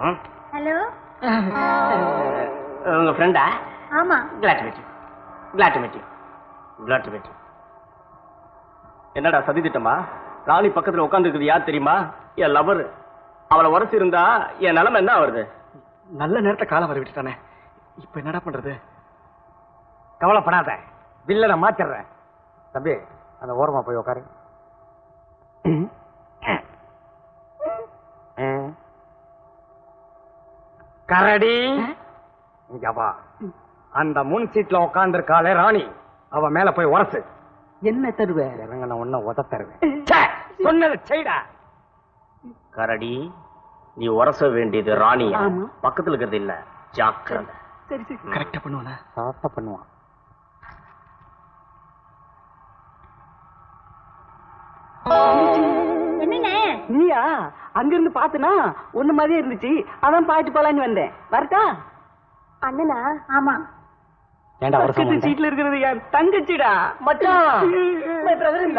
ம்? ஹலோ உங்க ஃப்ரெண்டா ஆமா. Glad meet glad meet glad meet என்னடா சதி திட்டமா? ராணி பக்கத்துல உட்காந்துருக்குது யார் தெரியுமா? என் லவர் அவளை உரைச்சி இருந்தா என் நிலைமை என்ன வருது நல்ல நேரத்தை காலம் வர விட்டுட்டானே. இப்ப என்னடா பண்றது? கவலைப்படாத. பில்ல நான் மாத்திடுறேன். தம்பி அந்த ஓரமா போய் உட்காரு ம். கரடி இங்க வா. அந்த முன் சீட்ல உட்கார்ந்து இருக்காளே ராணி. அவ மேல போய் உரசு. என்ன தருவ? இறங்க நான் ஒன்ன உத தருவேன் சொன்னதை செய்டா. கரடி நீ உரச வேண்டியது ராணி. பக்கத்துல இருக்கிறது இல்ல. ஜாக்கிரதை. சரி சரி. கரெக்டா பண்ணுவானா? சாத்த பண்ணுவான் என்னண்ணே நீயா? அங்க இருந்து பாத்துனா ஒண்ணு மாதிரியே இருந்துச்சு. அதான் பாட்டு போலான்னு வந்தேன். வரட்டா? அண்ணனா? ஆமா. சீட்ல இருக்கிறது என் தங்கச்சிடா. மச்சான் மை பிரதர்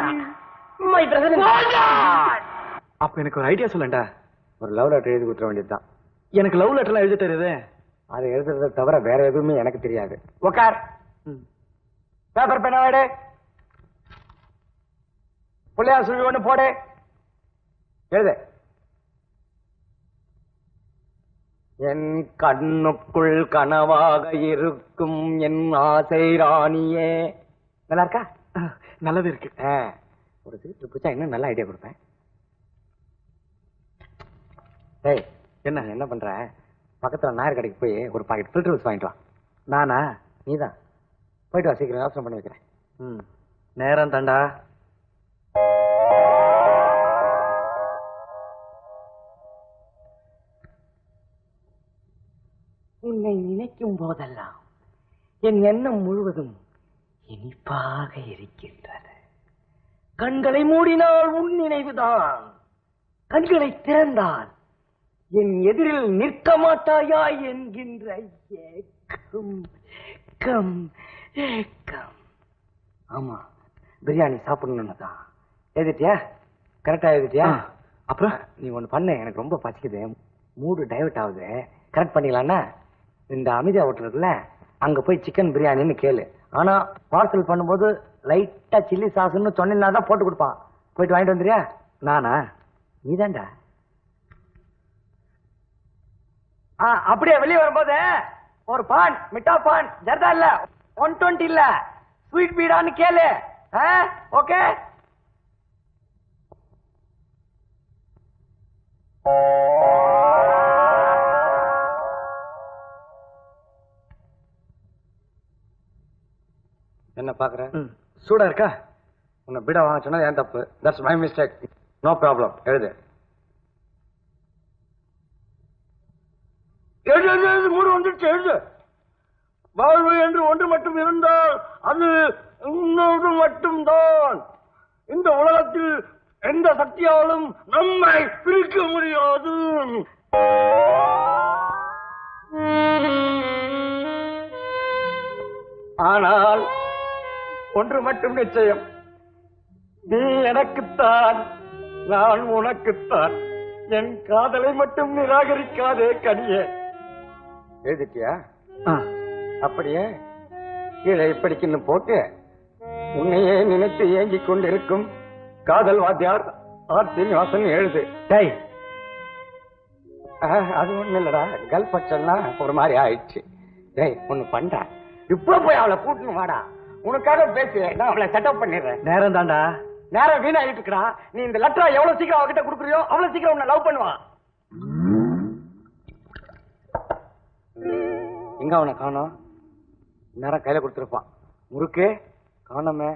மை பிரதர் அப்ப எனக்கு ஒரு ஐடியா சொல்லண்டா. ஒரு லவ் லெட்டர் எழுதி கொடுத்துட வேண்டியதுதான். எனக்கு லவ் லெட்டர்லாம் எழுத தெரியுது அதை எழுதுறதை தவிர வேற எதுவுமே எனக்கு தெரியாது. உட்கார் பேப்பர் பேனா எடு. புள்ளையா சுழி ஒண்ணு போடு. எழுது. என் கண்ணுக்குள் கனவாக இருக்கும் என் ஆசை ராணியே. நல்லா இருக்கா? நல்லது இருக்கு. ஒரு சீட்டு பிடிச்சா இன்னும் நல்ல ஐடியா கொடுப்பேன். ஏய் என்ன என்ன பண்ற? பக்கத்துல நாயர் கடைக்கு போய் ஒரு பாக்கெட் ஃபில்டர் ரோஸ் வாங்கிட்டு வா. நானா? நீதான். போயிட்டு வா சீக்கிரம் யோசனை பண்ணி வைக்கிறேன். ம் நேரம் தாண்டா. உன்னை நினைக்கும் போதெல்லாம் என் எண்ணம் முழுவதும் இனிப்பாக இருக்கின்றது. கண்களை மூடினால் உன் நினைவுதான். கண்களை திறந்தால் என் எதிரில் நிற்க மாட்டாயா என்கின்ற ஏக்கம் கம் ஏக்கம். ஆமா பிரியாணி சாப்பிடணும்னு தான் எழுதிட்டியா கரெக்டா எழுதிட்டியா? அப்புறம்? நீ ஒண்ணு பண்ணு எனக்கு ரொம்ப பசிக்குது. மூடு டைவர்ட் ஆகுது. கரெக்ட் பண்ணிடலாம்னா? இந்த அமிதா ஹோட்டல் அங்க போய் சிக்கன் பிரியாணின்னு கேளு. ஆனா பார்சல் பண்ணும்போது லைட்டா சில்லி சாஸ்னு சொன்னா தான் போட்டு கொடுப்பான். போயிட்டு வாங்கிட்டு வந்துறியா நானா? நீதான்டா. ஆ அப்படியே வெளியே வரும்போது ஒரு பான் மிட்டா பான் ஜர்தா இல்ல ஒன் டுவெண்ட்டி இல்ல ஸ்வீட் பீடான்னு கேளு. ஓகே என்ன பாக்குற சூடா இருக்கா? உன்னை பீடா வாங்க சொன்னா ஏன் தப்பு? That's my mistake no problem எழுது. எழுது மூடு வந்துடுச்சு எழுது. வாழ்வு என்று ஒன்று மட்டும் இருந்தால் அது இன்னொன்று மட்டும்தான். இந்த உலகத்தில் எந்த சக்தியாலும் நம்மை பிரிக்க முடியாது. ஆனால் ஒன்று மட்டும் நிச்சயம். நீ எனக்குத்தான் நான் உனக்குத்தான். என் காதலை மட்டும் நிராகரிக்காதே கனியே. எழுதிட்டியா? அப்படியே கீழே இப்படிக்குன்னு போட்டு உன்னையே நினைத்து ஏங்கிக் கொண்டிருக்கும் காதல் வாத்தியார் ஆர் சீனிவாசன் எழுது. டேய். ஆஹ், அது ஒண்ணு இல்லடா. கல் பச்சன்னா ஒரு மாதிரி ஆயிடுச்சு. டேய் ஒண்ணு பண்றா. இப்ப போய் அவளை கூட்டணும் வாடா. உனக்காக பேசு நான் அவளை செட்டப் பண்ணிடுறேன். நேரம் தாண்டா. நேரம் வீணாயிட்டு இருக்கா நீ இந்த லெட்டரை எவ்வளவு சீக்கிரம் அவகிட்ட கொடுக்குறியோ அவ்வளவு சீக்கிரம் உன்னை லவ் பண்ணுவான். எங்க அவனை காணோம்? நேரம் கையில கொடுத்துருப்பான். முறுக்கு காணோமே.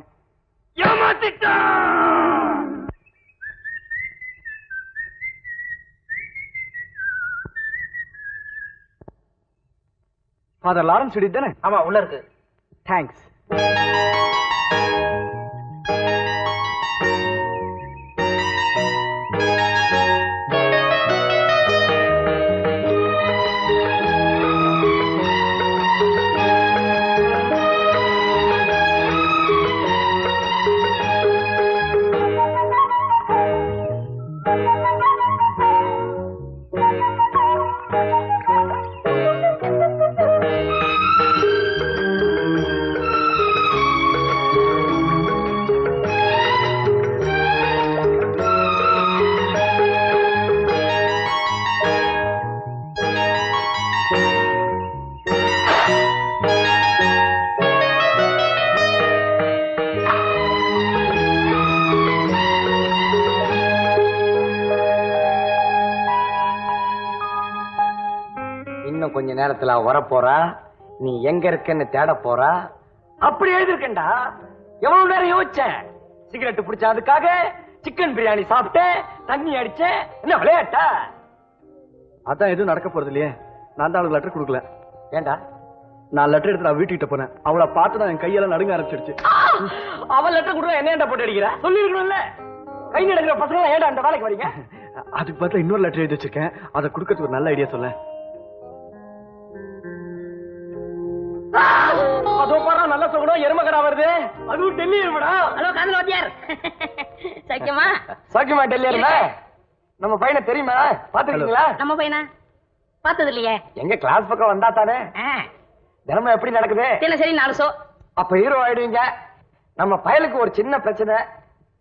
ஃபாதர் லாரன்ஸ் தானே? ஆமா உள்ள இருக்கு. தேங்க்ஸ் Música நேரத்துல அவ வரப்போறா நீ எங்க இருக்கன்னு தேட போறா அப்படி எழுதிருக்கேன்டா எவ்வளவு நேரம் யோசிச்சேன் சிகரெட் பிடிச்ச அதுக்காக சிக்கன் பிரியாணி சாப்பிட்டேன் தண்ணி அடிச்சேன் என்ன விளையாட்டா? அதான் எதுவும் நடக்க போறது இல்லையே. நான் தான் அவளுக்கு லெட்டர் கொடுக்கல. ஏண்டா நான் லெட்டர் எடுத்து நான் வீட்டுக்கிட்ட போனேன். அவளை பார்த்து தான் என் கையெல்லாம் நடுங்க ஆரம்பிச்சிருச்சு. அவன் லெட்டர் கொடுக்க என்ன போட்டு அடிக்கிற? சொல்லிருக்கணும்ல கை நடக்கிற பசங்க ஏன்டா அந்த வேலைக்கு வரீங்க? அதுக்கு பதிலா இன்னொரு லெட்டர் எழுதி வச்சிருக்கேன். அதை கொடுக்கறதுக்கு ஒரு நல்ல ஐடியா சொல்ல சொல்லணும் எருமகடா வருது? அதுவும் டெல்லி எருமடா? ஹலோ காதல் வாத்தியார். சக்கியமா? சாக்கியமா டெல்லி எருமை? நம்ம பையனை தெரியுமா? பாத்துருக்கீங்களா நம்ம பையனா? பார்த்தது இல்லையே எங்க கிளாஸ் பக்கம் வந்தா தானே? தினமும் எப்படி நடக்குது? தினசரி நாலு சோ. அப்ப ஹீரோ ஆயிடுவீங்க. நம்ம பயலுக்கு ஒரு சின்ன பிரச்சனை.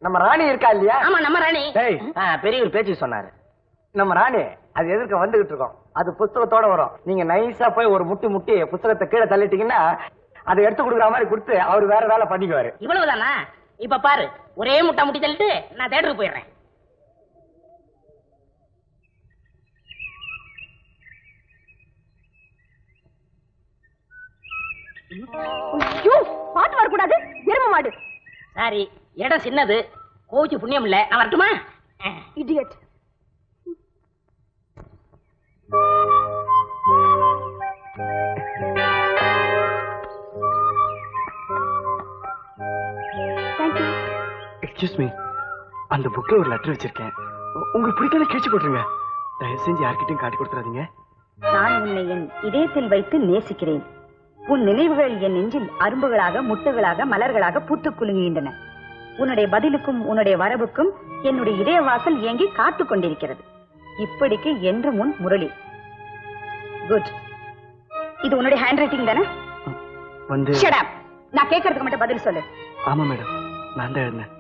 நம்ம ராணி இருக்கா இல்லையா? ஆமா நம்ம ராணி. டேய் பெரிய ஒரு பேச்சு சொன்னாரு. நம்ம ராணி அது எதிர்க்க வந்துகிட்டு இருக்கோம். அது புஸ்தகத்தோட வரும். நீங்க நைஸா போய் ஒரு முட்டி முட்டி புஸ்தகத்தை கீழே தள்ளிட்டீங்கன்னா அதை எடுத்து கொடுக்குற மாதிரி கொடுத்து அவர் வேற வேலை பண்ணிக்குவாரு. இவ்வளவுதானா? இப்ப பாரு ஒரே முட்டை முட்டி தள்ளிட்டு நான் தேட்டருக்கு போயிடுறேன். பாட்டு வரக்கூடாது. எரும மாடு. சாரி இடம் சின்னது. கோச்சு புண்ணியம் இல்ல. நான் வரட்டுமா? இடியட் அந்த புக்ல ஒரு லெட்டர் வச்சிருக்கேன். உங்களுக்கு பிடிக்கல கிழிச்சு போட்டுருங்க. தயவு செஞ்சு யார்கிட்டயும் காட்டி கொடுத்துறாதீங்க. நான் உன்னை என் இதயத்தில் வைத்து நேசிக்கிறேன். உன் நினைவுகள் என் நெஞ்சில் அரும்புகளாக முட்டுகளாக மலர்களாக பூத்துக் குலுங்குகின்றன. உன்னுடைய பதிலுக்கும் உன்னுடைய வரவுக்கும் என்னுடைய இதய வாசல் ஏங்கி காத்துக் கொண்டிருக்கிறது. இப்படிக்கு என்று முன் முரளி. குட் இது உன்னுடைய ஹேண்ட் ரைட்டிங் தானே? வந்து. நான் கேட்கறதுக்கு மட்டும் பதில் சொல்லு. ஆமா மேடம் நான் தான் எழுந்தேன்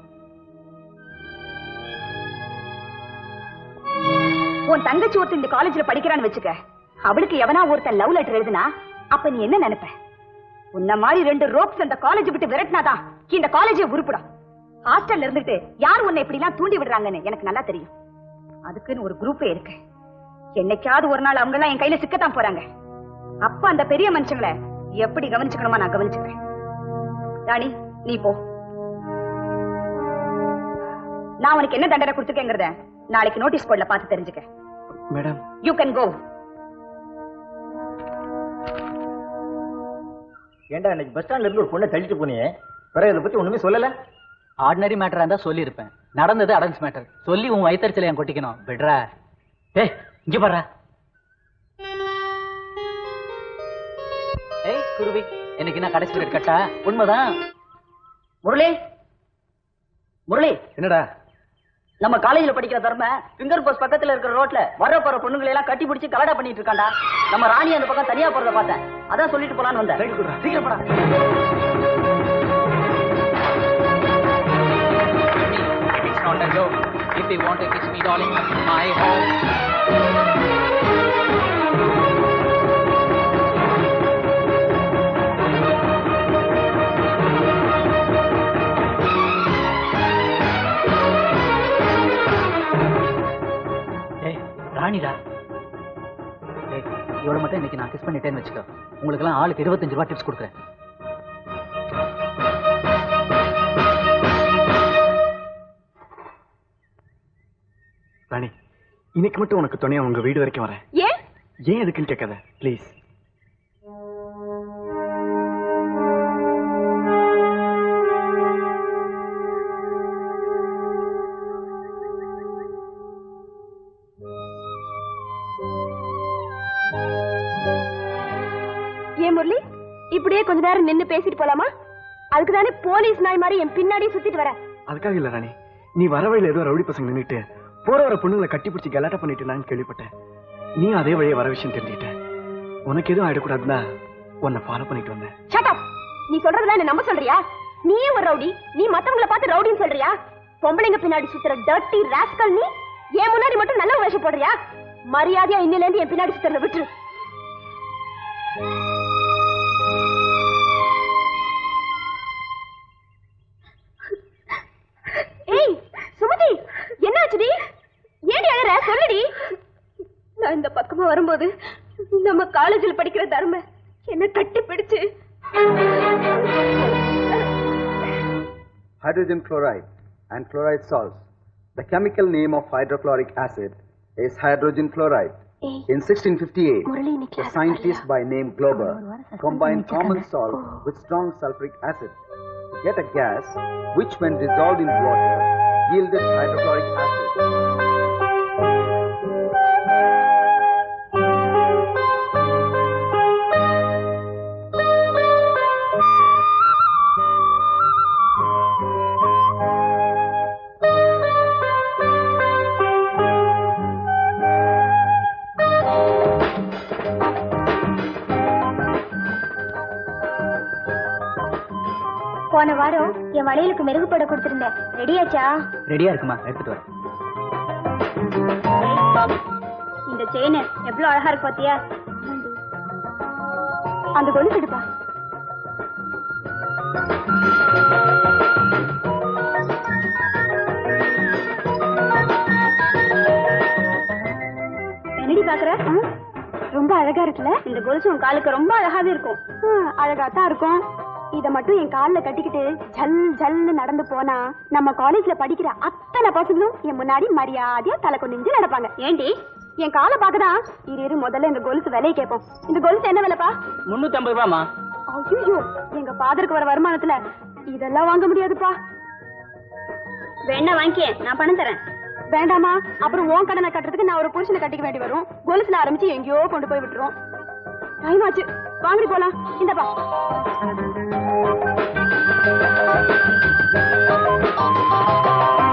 உன் தங்கச்சி ஒருத்தன் இந்த காலேஜ்ல படிக்கிறான்னு வச்சுக்க. அவளுக்கு எவனா ஒருத்தன் லவ் லெட்டர் எழுதுனா அப்ப நீ என்ன நினைப்ப? உன்ன மாதிரி ரெண்டு ரோப்ஸ் அந்த காலேஜ் விட்டு விரட்டினாதான் இந்த காலேஜே உருப்பிடும். ஹாஸ்டல்ல இருந்துட்டு யார் உன்னை இப்படி எல்லாம் தூண்டி விடுறாங்கன்னு எனக்கு நல்லா தெரியும். அதுக்குன்னு ஒரு குரூப்பே இருக்கு. என்னைக்காவது ஒரு நாள் அவங்க எல்லாம் என் கையில சிக்கத்தான் போறாங்க. அப்ப அந்த பெரிய மனுஷங்களை எப்படி கவனிச்சுக்கணுமா நான் கவனிச்சுக்கிறேன். ராணி நீ போ. நான் உனக்கு என்ன தண்டனை கொடுத்துக்கேங்கிறத நாளைக்கு நோட்டீஸ் போர்டில் பார்த்து தெரிஞ்சுக்க. மேடம். யூ கேன் கோ ஏன்டா இன்னைக்கு பஸ் ஸ்டாண்ட்ல இருந்து ஒரு பொண்ணை தள்ளிட்டு போனியே? பிறகு இதை பத்தி ஒண்ணுமே சொல்லல? ஆர்டினரி மேட்டரா இருந்தா சொல்லியிருப்பேன். நடந்தது அடன்ஸ் மேட்டர் சொல்லி உன் வயிற்றுச்சல என் கொட்டிக்கணும். விடுறா. ஏய் இங்க பாரு. ஏய் குருவி. எனக்கு என்ன கடைசி கட்டா? உண்மைதான். முரளி? முரளி? என்னடா? நம்ம காலேஜ்ல படிக்கிற தர்ம பிங்கர் போஸ்ட் பக்கத்துல இருக்கிற ரோட்ல வர போற பொண்ணுங்களை எல்லாம் கட்டி பிடிச்சி கலடா பண்ணிட்டு இருக்காண்டா? நம்ம ராணி அந்த பக்கம் தனியா போறத பார்த்தேன். அதான் சொல்லிட்டு போலான்னு வந்தேன். சீக்கிரம் போடா. It's not a joke. If you want to kiss me, darling, my home. ராணிடா இவளை மட்டும் இன்னைக்கு நான் கிஸ் பண்ணிட்டேன்னு வச்சுக்கோ. உங்களுக்கெல்லாம் ஆளுக்கு இருபத்தஞ்சு ரூபா டிப்ஸ் கொடுக்குறேன். ராணி இன்னைக்கு மட்டும் உனக்கு துணையா உங்க வீடு வரைக்கும் வரேன். ஏன்? ஏன் எதுக்குன்னு கேட்காத ப்ளீஸ் ஏன் முரளி இப்படியே கொஞ்ச நேரம் நின்னு பேசிட்டு போலாமா? அதுக்கு தானே போலீஸ் நாய் மாதிரி என் பின்னாடியே சுத்திட்டு வர. அதுக்காக இல்ல ராணி. நீ வர வழியில ஏதோ ரவுடி பசங்க நின்னுட்டு போற வர பொண்ணுங்களை கட்டி பிடிச்சி கலாட்டா பண்ணிட்டு நான் கேள்விப்பட்டேன். நீ அதே வழியே வர விஷயம் தெரிஞ்சுக்கிட்ட. உனக்கு எதுவும் ஆயிடக்கூடாதுன்னா உன்னை ஃபாலோ பண்ணிட்டு வந்தேன். ஷட் அப் நீ சொல்றதெல்லாம் என்ன நம்ப சொல்றியா? நீயே ஒரு ரவுடி நீ மத்தவங்கள பார்த்து ரவுடின்னு சொல்றியா? பொம்பளைங்க பின்னாடி சுத்துற டர்ட்டி ராஸ்கல் நீ ஏன் முன்னாடி மட்டும் நல்ல வேஷம் போடுறியா? மரியாதையா இன்னில இருந்து என் பின்னாடி சுத்துறத விட்டு ஏய் சுமதி என்னாச்சுடி ஏடி அழற? சொல்லுடி. நான் இந்த பக்கமா வரும்போது நம்ம காலேஜில் படிக்கிற தர்ம என்ன கட்டி பிடிச்சு. Hydrogen chloride and chloride salts. The chemical name of hydrochloric acid is hydrogen chloride. In 1658, a scientist by name Glober combined common salt with strong sulfuric acid. To get a gas which, when dissolved in water, yielded hydrochloric acid. போன வாரம் என் வளையலுக்கு மெருகுப்பட கொடுத்திருந்தேன். ரெடியாச்சா ரெடியா இருக்குமா? எடுத்துட்டு வரேன். இந்த chain எவ்வளவு அழகா இருக்கு பாத்தியா? அந்த கொலுசு எடுப்பா. என்னடி பாக்குற? ரொம்ப அழகா இருக்குல்ல? இந்த கொலுசு உன் காலுக்கு ரொம்ப அழகாவே இருக்கும். அழகா தான் இருக்கும். இத மட்டும் என் கால்ல கட்டிக்கிட்டு ஜல் ஜல்னு நடந்து போனா நம்ம காலேஜ்ல படிக்கிற அத்தனை பசங்களும் என் முன்னாடி மரியாதையா தலை குனிஞ்சு நடப்பாங்க. ஏண்டி? என் காலை பார்க்கதான் இரு இரு முதல்ல இந்த கொலுசு விலையை கேட்போம். இந்த கொலுசு என்ன விலைப்பா? முன்னூத்தி ஐம்பது ரூபாமா ஐயோ எங்க ஃபாதருக்கு வர வருமானத்துல இதெல்லாம் வாங்க முடியாதுப்பா. வேணா வாங்கிக்க நான் பணம் தரேன். வேண்டாமா அப்புறம் உன் கடனை கட்டுறதுக்கு நான் ஒரு புருஷனை கட்டிக்க வேண்டி வரும். கொலுசுல ஆரம்பிச்சு எங்கேயோ கொண்டு போய் விட்டுரும். டைம் ஆச்சு வாங்கி போலாம் இந்தப்பா you.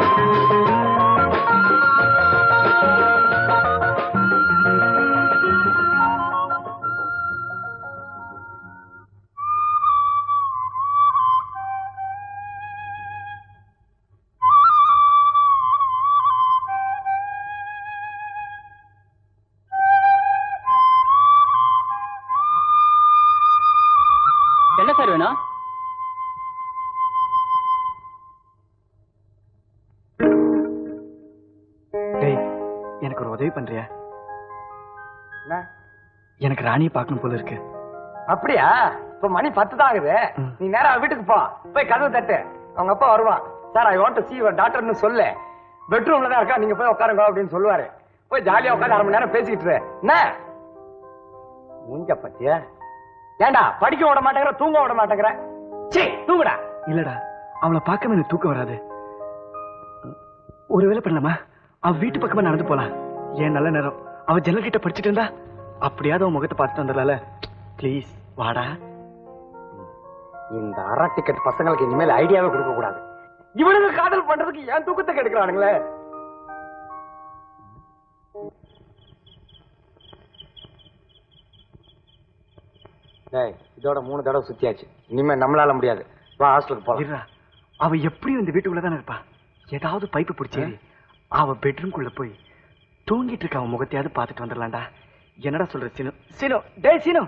பண்றியா? எனக்கு ராணியை பார்க்கணும் போல இருக்கு. அப்படியா? இப்ப மணி பத்து தான் ஆகுது. நீ நேரா வீட்டுக்கு போ. போய் கதவு தட்டு. அவங்க அப்பா வருவான். Sir I want to your டாக்டர்னு சொல்லு. பெட்ரூம்ல தான் இருக்கா? நீங்க போய் உட்காருங்க அப்படின்னு சொல்லுவாரு. போய் ஜாலியா உட்காந்து அரை மணி நேரம் பேசிக்கிட்டு. என்ன? மூஞ்ச பத்தியா? ஏண்டா படிக்க விட மாட்டேங்கிற தூங்க விட மாட்டேங்கிற? சீ தூங்குடா. இல்லடா அவளை பார்க்காம எனக்கு தூக்கம் வராது. ஒரு வேலை பண்ணலாமா? அவ வீட்டு பக்கமா நடந்து போலாம். ஏன் நல்ல நேரம்? அவ ஜன்னல் கிட்ட படிச்சுட்டு இருந்தா? அப்படியாவது அவன் முகத்தை பார்த்துட்டு வந்துடலாம்ல. ப்ளீஸ் வாடா. இந்த அரை டிக்கெட் பசங்களுக்கு இனிமேல் ஐடியாவே கொடுக்க கூடாது. இவனுக்கு காதல் பண்றதுக்கு ஏன் தூக்கத்தை கெடுக்கிறானுங்களே. டேய் இதோட மூணு தடவை சுத்தியாச்சு. இனிமே நம்மளால முடியாது. வா ஹாஸ்டலுக்கு போலாம். அவ எப்படியும் இந்த வீட்டுக்குள்ள தானே இருப்பா. ஏதாவது பைப்பு பிடிச்சி அவ பெட்ரூம்குள்ள போய் தூங்கிட்டு இருக்க அவன் முகத்தையாவது பார்த்துட்டு வந்துடலாம்டா. என்னடா சொல்ற சீனு? சீனு டே சீனு!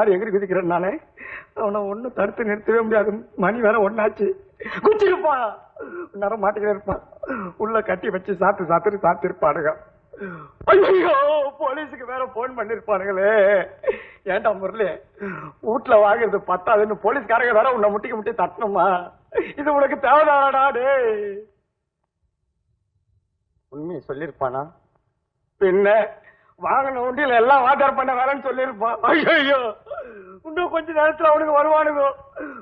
மாதிரி எகிரி குதிக்கிறேன் நானே? அவனை ஒண்ணும் தடுத்து நிறுத்தவே முடியாது. மணி வேற ஒன்னாச்சு குச்சிருப்பான் நேரம் மாட்டிக்கிட்டே இருப்பான். உள்ள கட்டி வச்சு சாத்து சாத்துட்டு சாத்திருப்பானுங்க. ஐயோ போலீஸுக்கு வேற போன் பண்ணிருப்பானுங்களே. ஏன்டா முரளி? வீட்டுல வாங்குறது பத்தாதுன்னு போலீஸ்காரங்க வேற உன்னை முட்டிக்கு முட்டி தட்டணுமா? இது உனக்கு தேவைதானடா டே உண்மையை சொல்லிருப்பானா பின்ன? வாங்கின உண்டியில எல்லாம் வாட்டர் பண்ண வரேன்னு சொல்லியிருப்பான் ஐயோ இன்னும் கொஞ்ச நேரத்துல அவனுக்கு வருவானுங்க.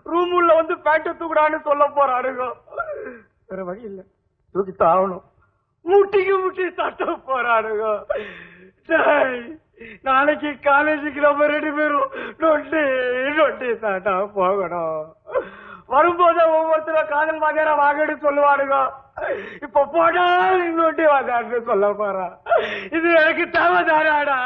ரூம் உள்ள வந்து பேண்ட் தூக்குடான்னு சொல்ல போறானுங்க. வேற வழி இல்ல. தூக்கித்தான் ஆகணும். முட்டிக்கு முட்டி தட்ட போறானுங்க. நாளைக்கு காலேஜுக்கு நம்ம ரெண்டு பேரும் நொட்டி நொட்டி தாட்டா போகணும். வரும்போது ஒவ்வொருத்தரும் காதல் வாதியாரா வாங்கன்னு சொல்லுவானுங்க. இப்ப போடா இன்னொட்டி வாதான்னு சொல்ல போறான் இது எனக்கு தேவைதானாடா